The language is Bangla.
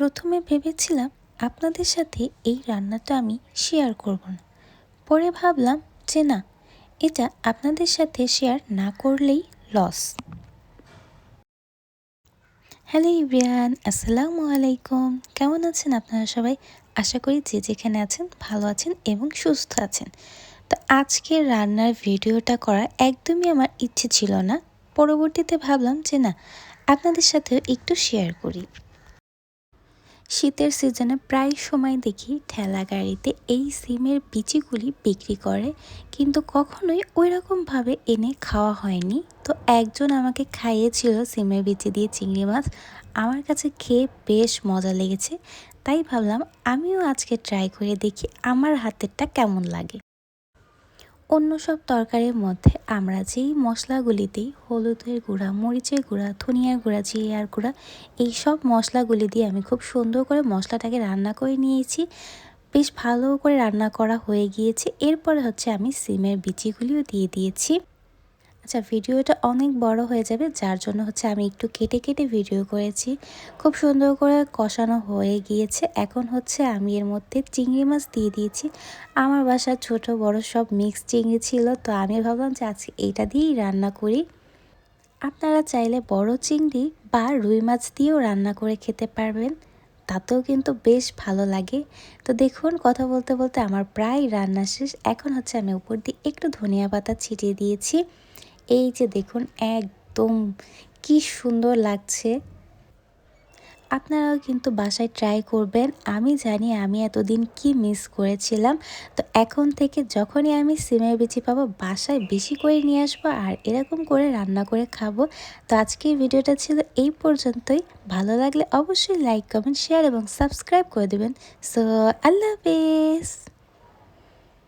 প্রথমে ভেবেছিলাম আপনাদের সাথে এই রান্নাটা আমি শেয়ার করব না। পরে ভাবলাম যে না, এটা আপনাদের সাথে শেয়ার না করলেই লস হ্যালো ইব্রিয়ান আসসালামু আলাইকুম। কেমন আছেন আপনারা সবাই? আশা করি যে যেখানে আছেন ভালো আছেন এবং সুস্থ আছেন। তো আজকের রান্নার ভিডিওটা করার একদমই আমার ইচ্ছে ছিল না। পরবর্তীতে ভাবলাম যে না, আপনাদের সাথেও একটু শেয়ার করি। শীতের সিজনে প্রায় সময় দেখি ঠেলা গাড়িতে এই সিমের বিচিগুলি বিক্রি করে, কিন্তু কখনোই ওই রকমভাবে এনে খাওয়া হয়নি। তো একজন আমাকে খাইয়েছিল সিমের বিচি দিয়ে চিংড়ি মাছ। আমার কাছে খেয়ে বেশ মজা লেগেছে। তাই ভাবলাম আমিও আজকে ট্রাই করে দেখি আমার হাতেরটা কেমন লাগে। অন্য সব তরকারির মধ্যে আমরা যেই মশলাগুলি দিই হলুদের গুঁড়া, মরিচের গুঁড়া, ধনিয়ার গুঁড়া, জিরার গুঁড়া, এই সব মশলাগুলি দিয়ে আমি খুব সুন্দর করে মশলাটাকে রান্না করে নিয়েছি। বেশ ভালো করে রান্না করা হয়ে গিয়েছে। এরপরে হচ্ছে আমি সিমের বিচিগুলিও দিয়ে দিয়েছি। আচ্ছা ভিডিওটা অনেক বড় হয়ে যাবে, যার জন্য হচ্ছে আমি একটু কেটে কেটে ভিডিও করেছি। খুব সুন্দর করে কষানো হয়ে গিয়েছে। এখন হচ্ছে আমি এর মধ্যে চিংড়ি মাছ দিয়ে দিয়েছি। আমার বাসার ছোট বড় সব মিক্স চিংড়ি ছিল, তো আমি ভাবলাম যে আজকে এইটা দিয়েই রান্না করি। আপনারা চাইলে বড় চিংড়ি বা রুই মাছ দিয়েও রান্না করে খেতে পারবেন। তাতেও কিন্তু বেশ ভালো লাগে। তো দেখুন, কথা বলতে বলতে আমার প্রায় রান্না শেষ। এখন হচ্ছে আমি উপর দিয়ে একটু ধনিয়া পাতা ছিটিয়ে দিয়েছি। এই যে দেখুন, একদম কি সুন্দর লাগছে। আপনারাও কিন্তু বাসায় ট্রাই করবেন। আমি জানি আমি এতদিন কি মিস করেছিলাম। তো এখন থেকে যখনই আমি সিমের বিচি পাবো, বাসায় বেশি করে নিয়ে আসব আর এরকম করে রান্না করে খাব। তো আজকের ভিডিওটা ছিল এই পর্যন্তই। ভালো লাগলে অবশ্যই লাইক কমেন্ট শেয়ার এবং সাবস্ক্রাইব করে দেবেন। সো আল্লাহ হাফেজ!